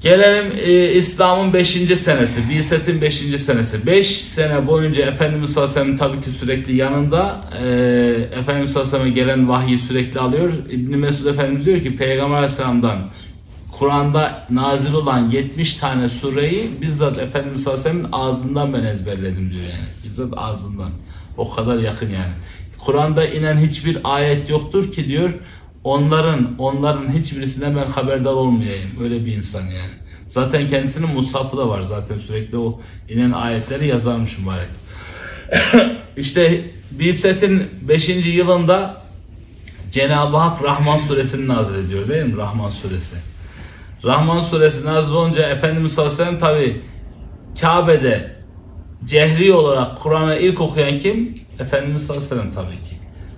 Gelelim e, İslam'ın 5. senesi, Biset'in 5. senesi. 5 sene boyunca Efendimiz sallallahu aleyhi ve sellem tabii ki sürekli yanında. E, Efendimiz sallallahu aleyhi ve selleme gelen vahyi sürekli alıyor. İbn Mesud Efendimiz diyor ki Peygamber aleyhisselamdan Kur'an'da nazil olan 70 tane sureyi bizzat Efendimiz sallallahu aleyhi ve sellem'in ağzından ben ezberledim diyor yani. Bizzat ağzından. O kadar yakın yani. Kur'an'da inen hiçbir ayet yoktur ki diyor onların onların hiçbirisinden ben haberdar olmayayım. Öyle bir insan yani. Zaten kendisinin mushafı da var zaten sürekli o inen ayetleri yazarmış mübarek. işte Biset'in 5. yılında Cenab-ı Hak Rahman suresini nazil ediyor değil mi? Rahman suresi. Rahman suresi nazil olunca Efendimiz sallallahu aleyhi tabi Kabe'de cehri olarak Kur'an'ı ilk okuyan kim? Efendimiz sallallahu aleyhi tabii ki.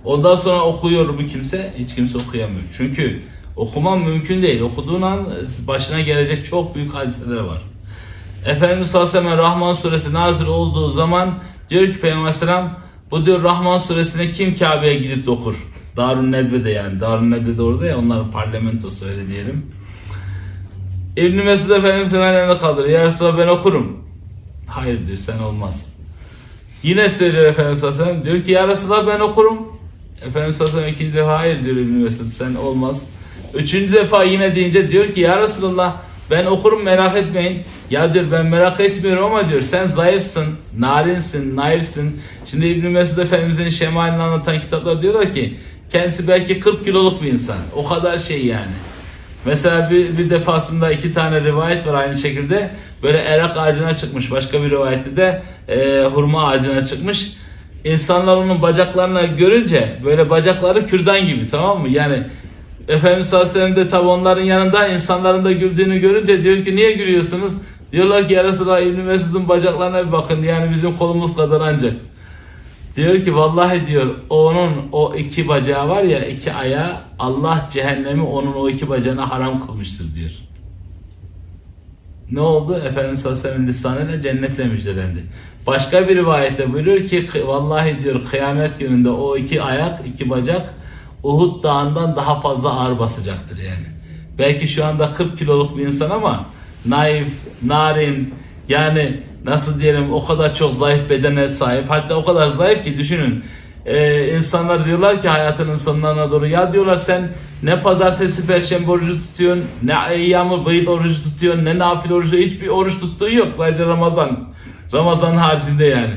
Ondan sonra okuyor mu kimse? Hiç kimse okuyamıyor. Çünkü okuman mümkün değil. Okuduğun an başına gelecek çok büyük hadiseler var. Efendimiz sallallahu Rahman suresi nazil olduğu zaman diyor ki Peygamber aleyhisselam bu diyor Rahman suresine kim Kabe'ye gidip de okur? Darun Nedve'de yani. Darun Nedve'de orada ya onların parlamentosu öyle diyelim. İbn Mesud Efendimiz hemen elini kaldırıyor. Ya ben okurum. Hayır diyor sen olmaz. Yine söylüyor Efendimiz sallallahu. Diyor ki ya Resulallah ben okurum. Efendimiz sellem ikinci defa hayır diyor İbn Mesud sen olmaz. Üçüncü defa yine deyince diyor ki ya Resulallah ben okurum merak etmeyin. Ya diyor ben merak etmiyorum ama diyor sen zayıfsın, narinsin, naifsin. Şimdi İbn Mesud Efendimizin şemalini anlatan kitaplar diyorlar ki kendisi belki 40 kiloluk bir insan. O kadar şey yani. Mesela bir, bir defasında iki tane rivayet var aynı şekilde. Böyle erak ağacına çıkmış. Başka bir rivayette de e, hurma ağacına çıkmış. İnsanlar onun bacaklarını görünce böyle bacakları kürdan gibi tamam mı? Yani Efendimiz sallallahu aleyhi de tabi onların yanında insanların da güldüğünü görünce diyor ki niye gülüyorsunuz? Diyorlar ki ya Resulallah İbn Mesud'un bacaklarına bir bakın yani bizim kolumuz kadar ancak. Diyor ki vallahi diyor onun o iki bacağı var ya iki ayağı Allah cehennemi onun o iki bacağına haram kılmıştır diyor. Ne oldu? Efendimiz sallallahu aleyhi ve lisanıyla cennetle müjdelendi. Başka bir rivayette buyuruyor ki vallahi diyor kıyamet gününde o iki ayak, iki bacak Uhud dağından daha fazla ağır basacaktır yani. Belki şu anda 40 kiloluk bir insan ama naif, narin yani nasıl diyelim o kadar çok zayıf bedene sahip hatta o kadar zayıf ki düşünün ee, insanlar diyorlar ki hayatının sonlarına doğru. Ya diyorlar sen ne pazartesi perşembe orucu tutuyorsun ne eyyamı bıyık orucu tutuyorsun ne nafile orucu hiçbir oruç tuttuğu yok. Sadece Ramazan. Ramazan haricinde yani.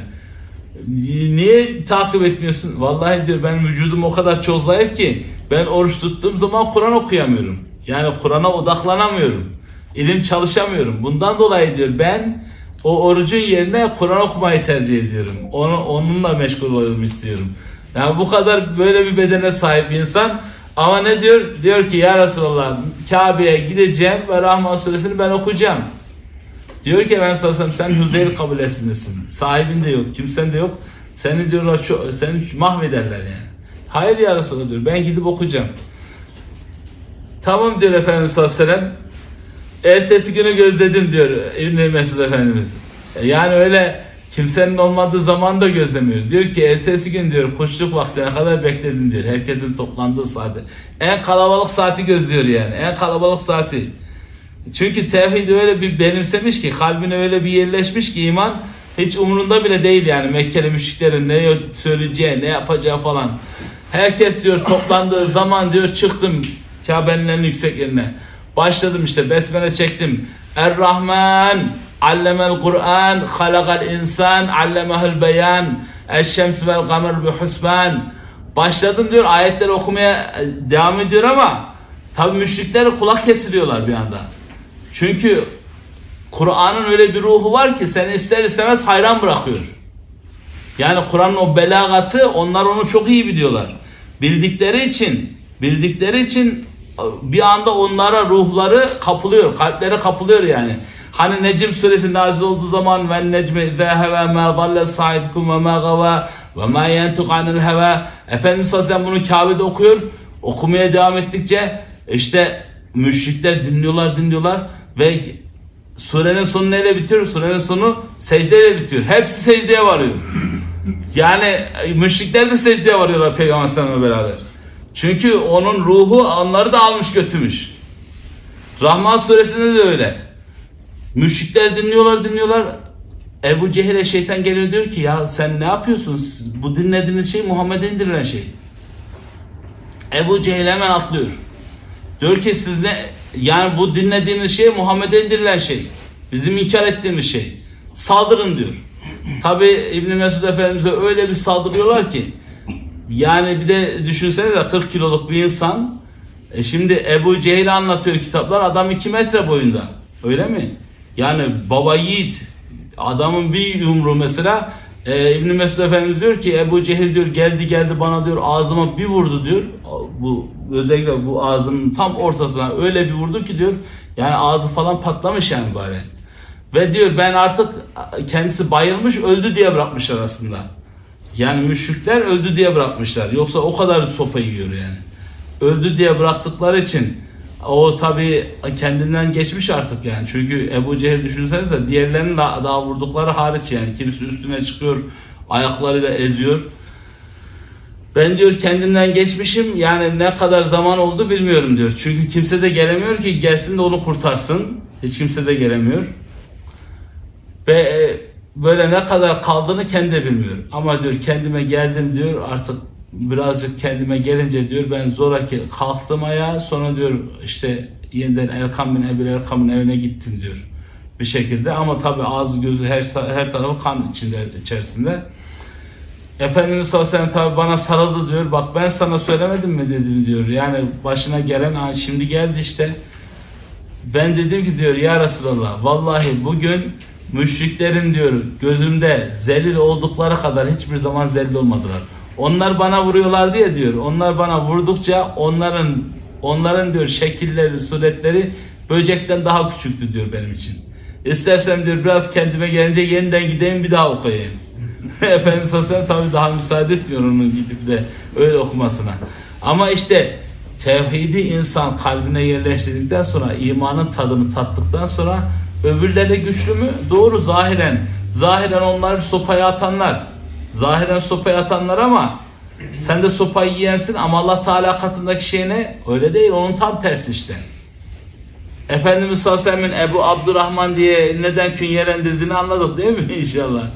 Niye takip etmiyorsun? Vallahi diyor benim vücudum o kadar çok zayıf ki ben oruç tuttuğum zaman Kur'an okuyamıyorum. Yani Kur'an'a odaklanamıyorum. İlim çalışamıyorum. Bundan dolayı diyor ben o orucun yerine Kur'an okumayı tercih ediyorum. Onu, onunla meşgul olalım istiyorum. Yani bu kadar böyle bir bedene sahip insan ama ne diyor? Diyor ki ya Resulallah Kabe'ye gideceğim ve Rahman suresini ben okuyacağım. Diyor ki ben sallasam sen Hüzeyr kabilesindesin. Sahibin de yok, kimsen de yok. Seni diyorlar çok, seni mahvederler yani. Hayır ya Resulallah diyor ben gidip okuyacağım. Tamam diyor Efendimiz sallallahu aleyhi ve sellem. Ertesi günü gözledim diyor İbn Mesud Efendimiz. Yani öyle kimsenin olmadığı zaman da gözlemiyor. Diyor ki ertesi gün diyor kuşluk vaktine kadar bekledim diyor. Herkesin toplandığı saati. En kalabalık saati gözlüyor yani. En kalabalık saati. Çünkü tevhid öyle bir benimsemiş ki kalbine öyle bir yerleşmiş ki iman hiç umurunda bile değil yani Mekkeli müşriklerin ne söyleyeceği ne yapacağı falan. Herkes diyor toplandığı zaman diyor çıktım Kabe'nin en yüksek yerine. Başladım işte besmele çektim. Er-Rahman allemel Kur'an halakal insan allemehül beyan eşşems vel kamer bi husban. Başladım diyor ayetleri okumaya devam ediyor ama tabi müşrikler kulak kesiliyorlar bir anda. Çünkü Kur'an'ın öyle bir ruhu var ki seni ister istemez hayran bırakıyor. Yani Kur'an'ın o belagatı onlar onu çok iyi biliyorlar. Bildikleri için bildikleri için bir anda onlara ruhları kapılıyor, kalpleri kapılıyor yani. Hani Necim suresi nazil olduğu zaman ve necme zeheve ma dalle sahibukum ve ma gava ve ma yentuk anil heva Efendimiz sallallahu aleyhi ve sellem bunu Kabe'de okuyor. Okumaya devam ettikçe işte müşrikler dinliyorlar dinliyorlar ve surenin sonu neyle bitiyor? Surenin sonu secdeyle bitiyor. Hepsi secdeye varıyor. Yani müşrikler de secdeye varıyorlar Peygamber sallallahu beraber. Çünkü onun ruhu onları da almış götürmüş. Rahman suresinde de öyle. Müşrikler dinliyorlar dinliyorlar. Ebu Cehil'e şeytan geliyor diyor ki ya sen ne yapıyorsun? Bu dinlediğiniz şey Muhammed'e indirilen şey. Ebu Cehil hemen atlıyor. Diyor ki siz ne yani bu dinlediğiniz şey Muhammed'e indirilen şey. Bizim inkar ettiğimiz şey. Saldırın diyor. Tabi İbn Mesud Efendimiz'e öyle bir saldırıyorlar ki yani bir de düşünsenize 40 kiloluk bir insan e şimdi Ebu Cehil'i anlatıyor kitaplar adam 2 metre boyunda. Öyle mi? Yani baba yiğit adamın bir yumruğu mesela e, İbn Mesud Efendimiz diyor ki Ebu Cehil diyor geldi geldi bana diyor ağzıma bir vurdu diyor. Bu özellikle bu ağzının tam ortasına öyle bir vurdu ki diyor yani ağzı falan patlamış yani bari. Ve diyor ben artık kendisi bayılmış öldü diye bırakmışlar aslında. Yani müşrikler öldü diye bırakmışlar. Yoksa o kadar sopa yiyor yani. Öldü diye bıraktıkları için o tabi kendinden geçmiş artık yani. Çünkü Ebu Cehil düşünsenize diğerlerinin daha daha vurdukları hariç yani. Kimisi üstüne çıkıyor ayaklarıyla eziyor. Ben diyor kendimden geçmişim yani ne kadar zaman oldu bilmiyorum diyor. Çünkü kimse de gelemiyor ki gelsin de onu kurtarsın. Hiç kimse de gelemiyor. Ve e, böyle ne kadar kaldığını kendi bilmiyor. Ama diyor kendime geldim diyor artık birazcık kendime gelince diyor ben zoraki kalktım ayağa sonra diyor işte yeniden Erkam bin Ebil Erkam'ın evine gittim diyor bir şekilde ama tabi ağzı gözü her her tarafı kan içinde içerisinde. Efendimiz sallallahu aleyhi tabi bana sarıldı diyor. Bak ben sana söylemedim mi dedim diyor. Yani başına gelen an şimdi geldi işte. Ben dedim ki diyor ya Resulallah vallahi bugün müşriklerin diyor gözümde zelil oldukları kadar hiçbir zaman zelil olmadılar. Onlar bana vuruyorlar diye diyor. Onlar bana vurdukça onların onların diyor şekilleri, suretleri böcekten daha küçüktü diyor benim için. İstersen diyor biraz kendime gelince yeniden gideyim bir daha okuyayım. Efendimiz Aleyhisselam tabi daha müsaade etmiyor onun gidip de öyle okumasına. Ama işte tevhidi insan kalbine yerleştirdikten sonra imanın tadını tattıktan sonra öbürleri güçlü mü? Doğru zahiren. Zahiren onları sopaya atanlar. Zahiren sopaya atanlar ama sen de sopayı yiyensin ama Allah Teala katındaki şey ne? Öyle değil. Onun tam tersi işte. Efendimiz sallallahu aleyhi ve sellem'in Ebu Abdurrahman diye neden künyelendirdiğini anladık değil mi inşallah?